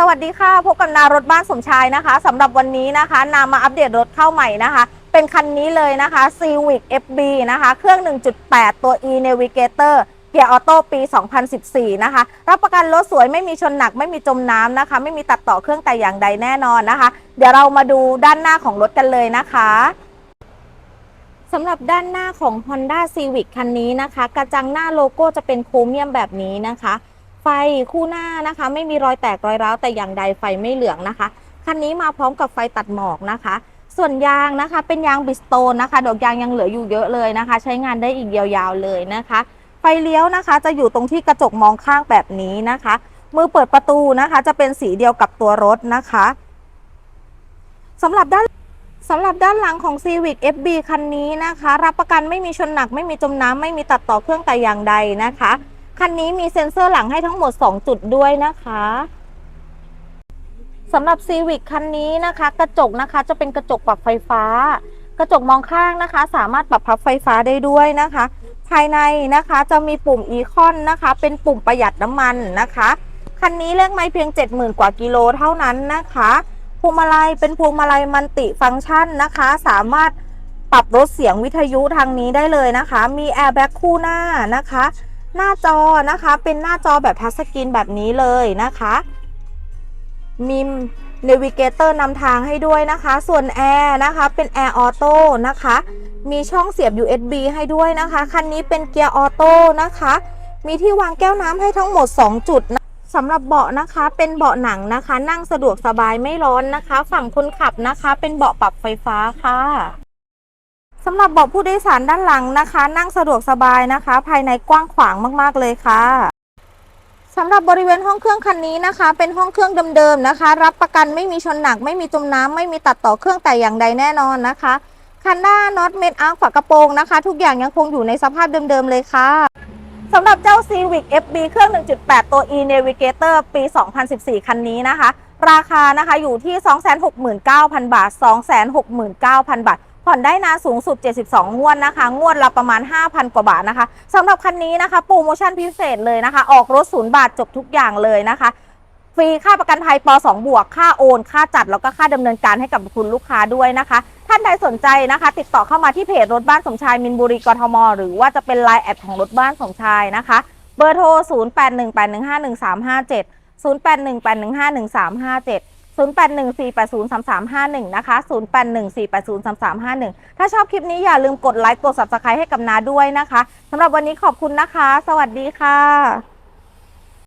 สวัสดีค่ะ พบกับนารถบ้านสมชายนะคะสำหรับวันนี้นะคะ นามาอัปเดตรถเข้าใหม่นะคะ เป็นคันนี้เลยนะคะ Civic FB นะคะ เครื่อง 1.8 ตัว e Navigator เกียร์ออโต้ปี 2014 นะคะ รับประกันรถสวยไม่มีชนหนักไม่มีจมน้ำนะคะ ไม่มีตัดต่อเครื่องแต่อย่างใดแน่นอนนะคะ เดี๋ยวเรามาดูด้านหน้าของรถกันเลยนะคะสำหรับด้านหน้าของ Honda Civic คันนี้นะคะ กระจังหน้าโลโก้จะเป็นโครเมียมแบบนี้นะคะ ไฟคู่หน้านะคะ ไม่มีรอยแตกรอยร้าวแต่อย่างใดไฟไม่เหลืองนะคะคันนี้มาพร้อมกับไฟตัดหมอกนะคะ ส่วนยางนะคะ เป็นยางบิสโตนนะคะ ดอกยางยังเหลืออยู่เยอะเลยนะคะ ใช้งานได้อีกยาวๆเลยนะคะ ไฟเลี้ยวนะคะ จะอยู่ตรงที่กระจกมองข้างแบบนี้นะคะ มือเปิดประตูนะคะ จะเป็นสีเดียวกับตัวรถนะคะสำหรับด้านสำหรับด้านหลังของ Civic FB คันนี้นะคะ รับประกันไม่มีชนหนักไม่มีจมน้ำไม่มีตัดต่อเครื่องแต่อย่างใดนะคะ คันนี้มีเซ็นเซอร์หลังให้ทั้งหมด 2 จุดด้วยนะคะสำหรับ Civic คันนี้นะคะ กระจกนะคะจะเป็นกระจกปรับไฟฟ้า กระจกมองข้างนะคะ สามารถปรับพับไฟฟ้าได้ด้วยนะคะ ภายในนะคะจะมีปุ่มอีคอนนะคะ เป็นปุ่มประหยัดน้ำมันนะคะ คันนี้เลขไม่เพียง 70,000 กว่ากิโลเท่านั้นนะคะพวงมาลัยเป็นพวงมาลัยมัลติฟังก์ชันนะคะ สามารถปรับลดเสียงวิทยุทางนี้ได้เลยนะคะ มีแอร์แบ็กคู่หน้านะคะ หน้าจอนะคะเป็นหน้าจอแบบทัชสกรีนแบบนี้เลยนะคะ มีเนวิเกเตอร์นำทางให้ด้วยนะคะ ส่วนแอร์นะคะเป็นแอร์ออโต้นะคะ มีช่องเสียบ USB ให้ด้วยนะคะ คันนี้เป็นเกียร์ออโต้นะคะ มีที่วางแก้วน้ำให้ทั้งหมด 2 จุดนะสำหรับเบาะนะคะเป็นเบาะหนังนะคะ นั่งสะดวกสบายไม่ร้อนนะคะ ฝั่งคนขับนะคะ เป็นเบาะปรับไฟฟ้าค่ะ สำหรับเบาะผู้โดยสารด้านหลังนะคะ นั่งสะดวกสบายนะคะ ภายในกว้างขวางมากๆเลยค่ะสำหรับบริเวณห้องเครื่องคันนี้นะคะ เป็นห้องเครื่องเดิมๆนะคะ รับประกันไม่มีชนหนัก ไม่มีจมน้ำไม่มีตัดต่อเครื่องแต่อย่างใดแน่นอนนะคะคันหน้าน็อตเม็ดอาร์คฝากระโปรงนะคะ ทุกอย่างยังคงอยู่ในสภาพเดิมๆเลยค่ะสำหรับเจ้า Civic FB เครื่อง 1.8 ตัว e Navigator ปี 2014 คันนี้นะคะ ราคานะคะอยู่ที่ 269,000 บาท 269,000 บาท ผ่อนได้นานสูงสุด 72 งวดนะคะ งวดละประมาณ 5,000 กว่าบาทนะคะสำหรับคันนี้นะคะโปรโมชั่นพิเศษเลยนะคะ ออกรถศูนย์บาทจบทุกอย่างเลยนะคะฟรีค่าประกันภัยป 2 บวก ค่าโอน ค่าจัด แล้วก็ค่าดำเนินการให้กับคุณลูกค้าด้วยนะคะ ท่านใดสนใจนะคะ ติดต่อเข้ามาที่เพจรถบ้านสมชายมินบุรีกทม หรือว่าจะเป็นไลน์แอดของรถบ้านสมชายนะคะ เบอร์โทร 0818151357 0818151357 0814803351 นะคะ 0814803351 ถ้าชอบคลิปนี้อย่าลืมกดไลค์ กด subscribe ให้กับนาด้วยนะคะสำหรับวันนี้ขอบคุณนะคะ สวัสดีค่ะ